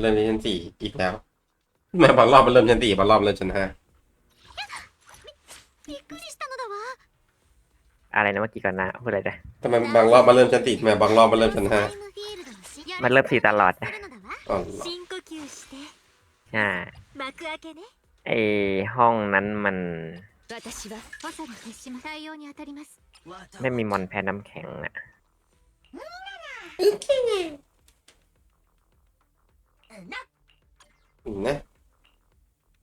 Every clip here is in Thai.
เริ่มชั้นสี่อีกแล้วแม่บางรอบมันเริ่มชั้นสี่บางรอบเริ่มชั้นห้าอะไรนะเมื่อกี้ก่อนนะพูดอะไรนะทำไมบางรอบมาเริ่มชั้นสี่ทำไบางรอบมาเริ่มชั้นห้ามันเริ่มสีตลอดอ๋ออ่ไอห้องนั้นมัน ไม่มีมอนแพนน้ำแข็งอะ อืมนะ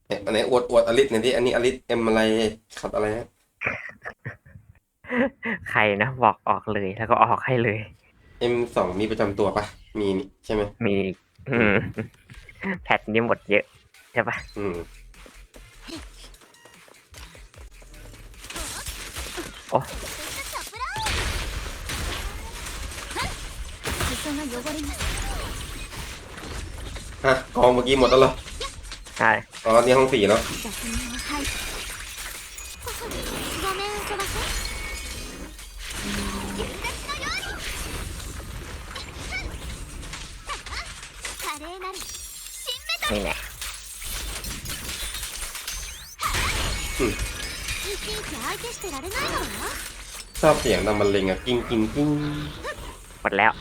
เนี่ยอันไหนอวดอวดอลิสเนี่ยที่อันนี้อลิสเอ็มอะไรขัดอะไรนะ ใครนะบอกออกเลยแล้วก็ออกให้เลย เอ็มสองมีประจำตัวปะมีนี่ใช่ไหม มี อืมแพทนี้หมดเยอะใช่ปะ อืม 裾が汚れます ฮะกองเมื่อกี้หมดแล้วเหรอ ใช่ อ๋อนี่ห้องสี่เนาะ 雑念を排除ごめんそばせ華麗なる新メ นี่แน่ いちいち相手してられないのは ชอบเสียงนำมันเลงอะกิ้งกิ้งกิ้ง หมดแล้ว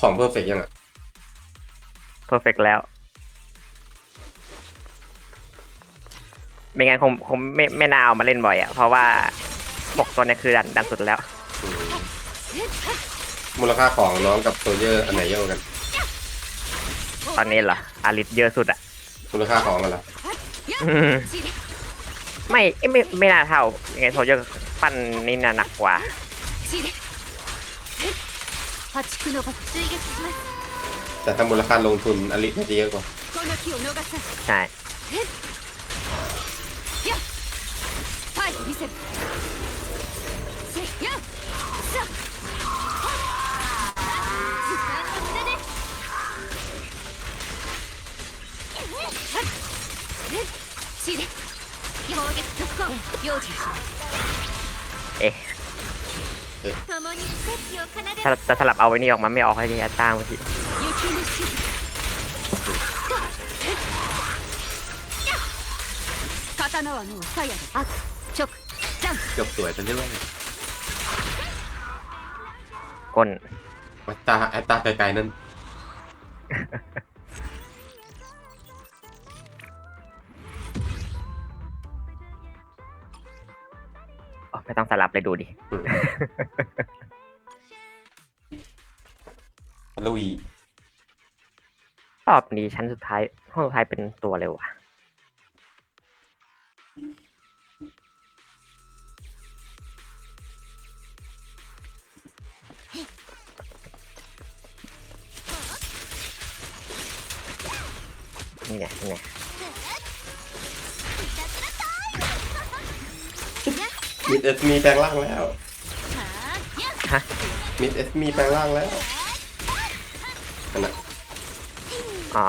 ของเพอร์เฟกยังอะเพอร์เฟกแล้ว ไม่งั้นคงคงไม่ไม่น่าเอามาเล่นบ่อยอะ เพราะว่าหกตัวเนี้คือดันดันสุดแล้วอืมมูลค่าของน้องกับโซเยอร์อันไหนเยอะกว่ากัน ตอนนี้เหรออาริสเยอะสุดอะ มูลค่าของมันละอืมไม่เอ้ยไม่ไม่น่าเท่ายังไงโซเยอร์ปั้นนี่น่าหนักกว่า 破竹の爆追撃します แต่ถ้ามูลค่าลงทุนอลิสน่าจะเยอะกว่า この木を逃さず ใช่ ファイト見せるせいやさ時間の無駄ですチリ攻撃特攻用心します ถ้าจะสลับเอาไว้นี่ออกมาไม่ออกให้นี่อัตาเมื่อกี้จบสวยจนด้ลยก้นไอัตาไอัตาไกลๆนั่น อ๋อไม่ต้องสลับเลยดูดิอืมลุยรอบนี้ชั้นสุดท้ายห้องสุดท้ายเป็นตัวเร็วว่ะนี่ไงนี่ไง มิดเอสมีแปลงร่างแล้ว ฮะ มิดเอสมีแปลงร่างแล้วขนาด อ๋อ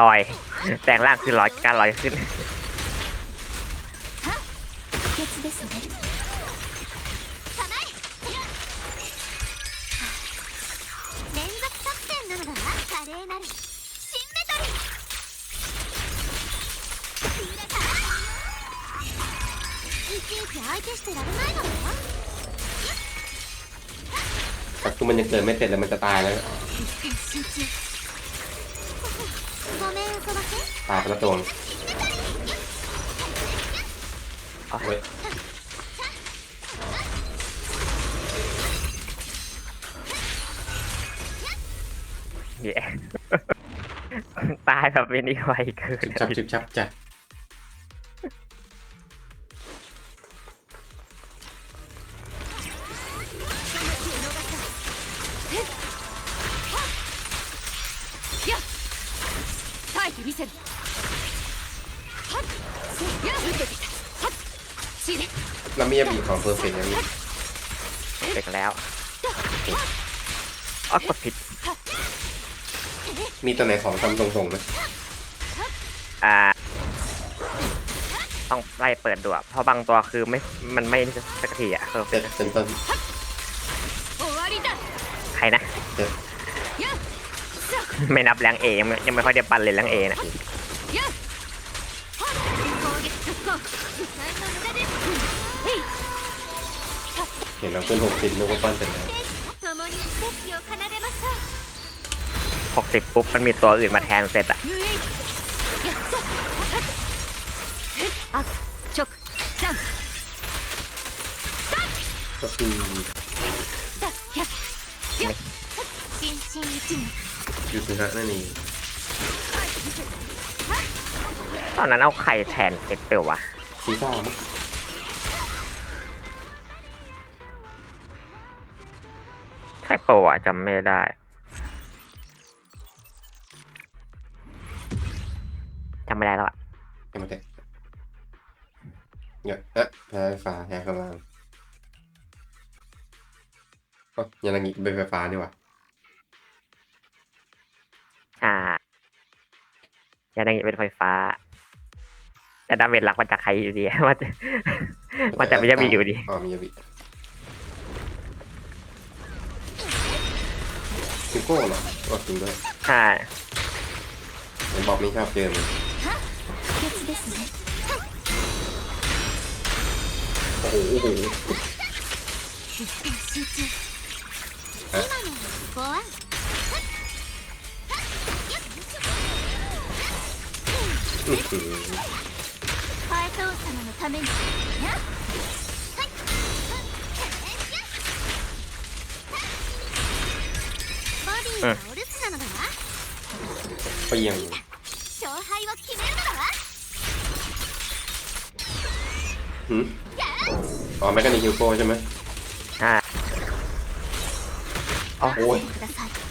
ลอย แปลงร่างคือลอยการลอยขึ้น 決ですね連続作戦なのだわ華麗なる いちいち相手してられないのよ แต่คือมันยังเกิดไม่เสร็จเลยมันจะตายแล้ว 一点集中ごめんそばせ ตายไปและโจร อ๋อ เว้ย แย่ ตายแบบไม่นี่ไวเกิน ชับชิบชับจัด เราไม่ยังมีของเพอร์เฟกต์ยาบีเสร็จแล้วอักกดผิด มีตัวไหนของทำตรงๆไหมอ่า ต้องไล่เปิดดูอะเพราะบางตัวคือไม่ มันไม่สักทีอะเพอร์เต็กดต์เป็มใครนะไม่นับแรงเอยังไม่ยังไม่ค่อยได้ปันเลยแรงเอนะ เห็นแล้วเพื่อนหกสิบนึกว่าปั้นเสร็จแล้วหกสิบปุ๊บมันมีตัวอื่นมาแทนเสร็จอะก็คือยูสุฮะนั่นเอง ตอนนั้นเอาไข่แทนเสร็จเปล่าวะซีซ่ามั้งใช่เปล่าวะจำไม่ได้จำไม่ได้แล้วอะยังไม่ได้เนี่ยเอ๊ะแพ้ไฟฟ้าแพ้กำลังก็ยานางิเป็นไฟฟ้านี่หว่าอ่าอย่าได้เป็นไฟฟ้า แต่ดาเมจหลักมาจากใครอยู่ดีมันจะมันจะมิยาบิอยู่ดีอ๋อมิยาบิซิงโก้เหรอก็จริงด้วยใช่ผมบอกไม่ชอบเกมโอ้โหอือ 父様のために、や勝敗を決めるのだわんあ、メガネじゃめあ、おい。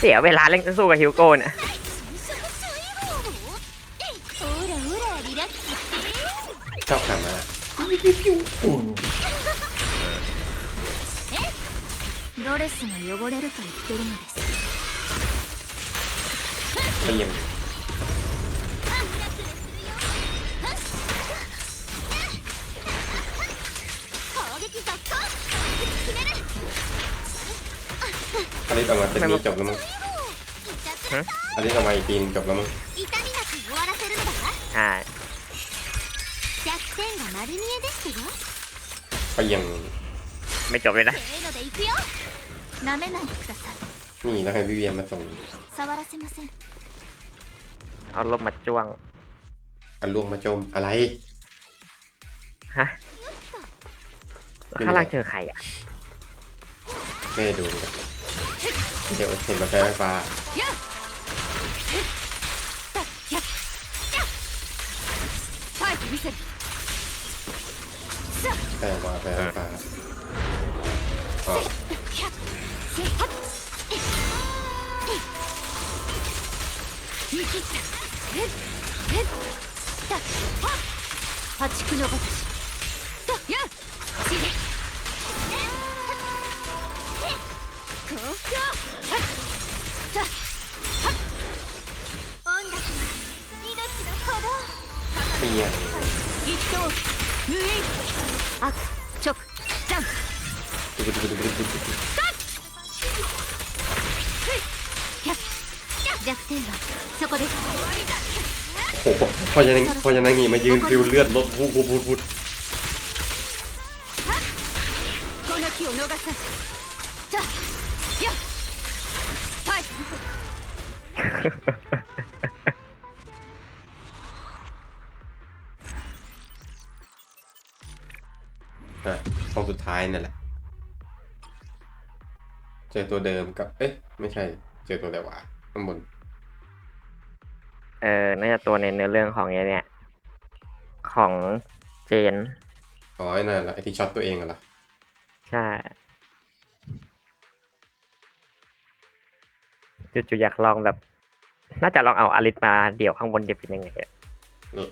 เสียเวลาเล่นสู้กับฮิวโก้เนี่ย 新色注意報えいほらほらリラックスして ชอบขันมา ドレスが汚れると言ってるのです เปรี้ยง อันนี้ต่อมาเป็นนี้จบแล้วมั้ง いたず ฮะ ら อันนี้ต่อมาอีกปีนึงจบแล้วมั้ง 痛みなく終わらせるのだわ ใช่ 弱点が丸見えですよ เปรี้ยง ไม่จบเลยนะ せーのでいくよ舐めないでください นี่แล้วให้พี่เวียนมาส่ง 触らせません เอาลมมาจ้วง อันล่วงมาจมอะไร ฮะแล้วข้างล่างเจอใครอ่ะ ไม่ได้ดูเ ดี๋ยวเห็นมาแพ้ไฟฟ้า やっやっやっファイト見せるさあ แพ้มาแพ้ไฟฟ้าอ๋อ やっせはっえいえい見切ったえっえっだはっ破竹のごとし เอียงโอ้โหพอจะนั่งพอจะนั่งงี้มายืนฟิวเลือดลดพูดพูดพูพูด อะตรงสุดท้ายนั่นแหละ เจอตัวเดิมกับ เอ๊ะ ไม่ใช่ เจอตัวแต่ว่าข้างบน เออน่าจะตัวในเนื้อเรื่องของไอ้เนี่ย ของเจน อ๋อไอ้นั่นแหละไอ้ที่ช็อตตัวเองอะเหรอใช่จู่ๆอยากลองแบบ น่าจะลองเอาอาริสมาเดี่ยวข้างบนจะเป็นยังไงอะนี่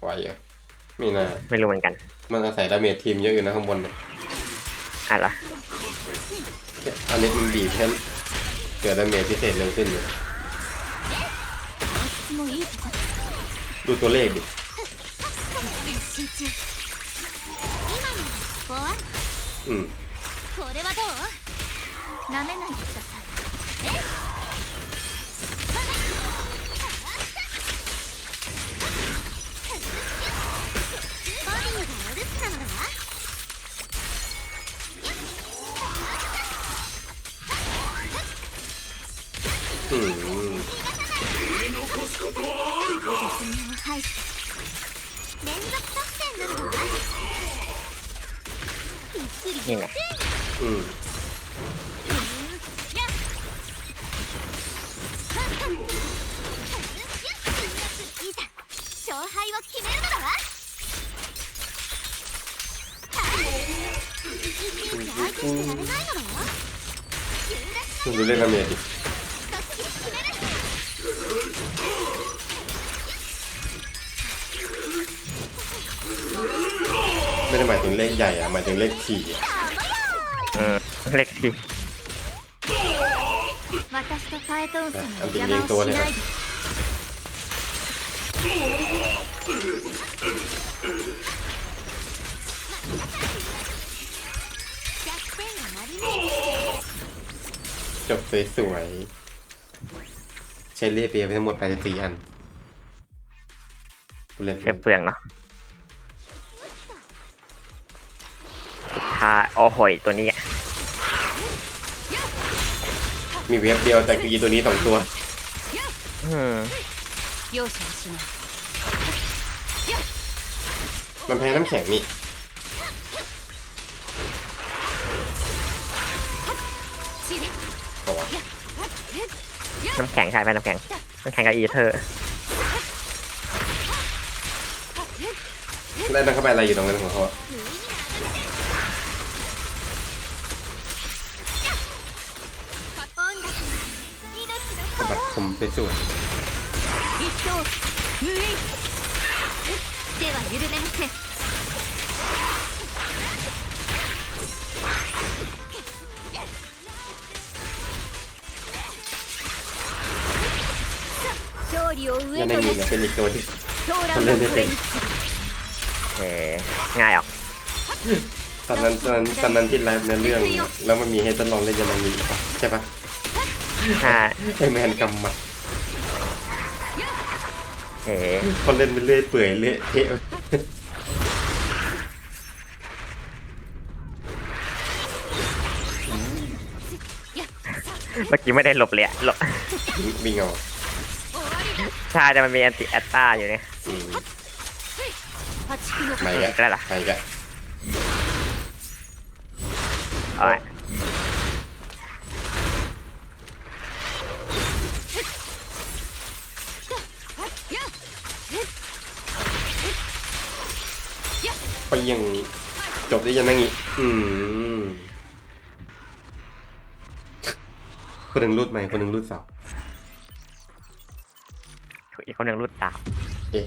ไหวเหรอ ไม่น่า ไม่รู้เหมือนกัน มันอาศัยดาเมจทีมเยอะอยู่นะข้างบนเนี่ย อ่ะเหรอ อันนี้มันบีบให้เกิดดาเมจพิเศษเร็วขึ้นอยู่ もういい ดูตัวเลขดิ 集中今の終わり อืม これはどうなめないでください 勝敗をいないのわよ หมายถึงเลขใหญ่อะหมายถึงเลขถี่อะ อืมเล็กที 私とファエトンさんの邪魔をしないで弱点がマリネー จบสวยๆใช้เลขเปียไปทั้งหมดไปสี่อันกูเล่น เชื่อเปลืองเนาะ ท้ายโอ้โหยตัวนี้อะ มีเว็บเดียวแต่กีตัวนี้สองตัว อืม 容赦はしない มันแพ้น้ำแข็งนี่ チリ ตัววะ น้ำแข็งใช่ไหมน้ำแข็งน้ำแข็งกับอีเทอร์ แล้วนั่นเข้าไปอะไรอยู่ตรงนั้นของเขาอะ มไปสวนยังไม่มีเป็นอีกตัวที่มันเล่นไม่เป็นเอ๋ง่ายออกตอนนั้นตอนนั้นตอนนั้นที่ไลฟ์ในเรื่อง แล้วมันมีให้ทดลองเล่นยังไงมีใช่ปะ ห้ไอแมนกำมัดเอ๋เขาเล่นไปเรื่อยเปื่อยเละเทะเมื่อกี้ไม่ได้หลบเลยหลบมีเงาใช่แต่มันมีแอนติแอตตาอยู่เนี่ยอืมไปกะไปกะเอาละ ไปยังจบได้ยังไงงี้อืมคนหนึ่งรูดไหมคนหนึ่งรูดเสาอีกคนหนึ่งรูดดาบเอ๊ะ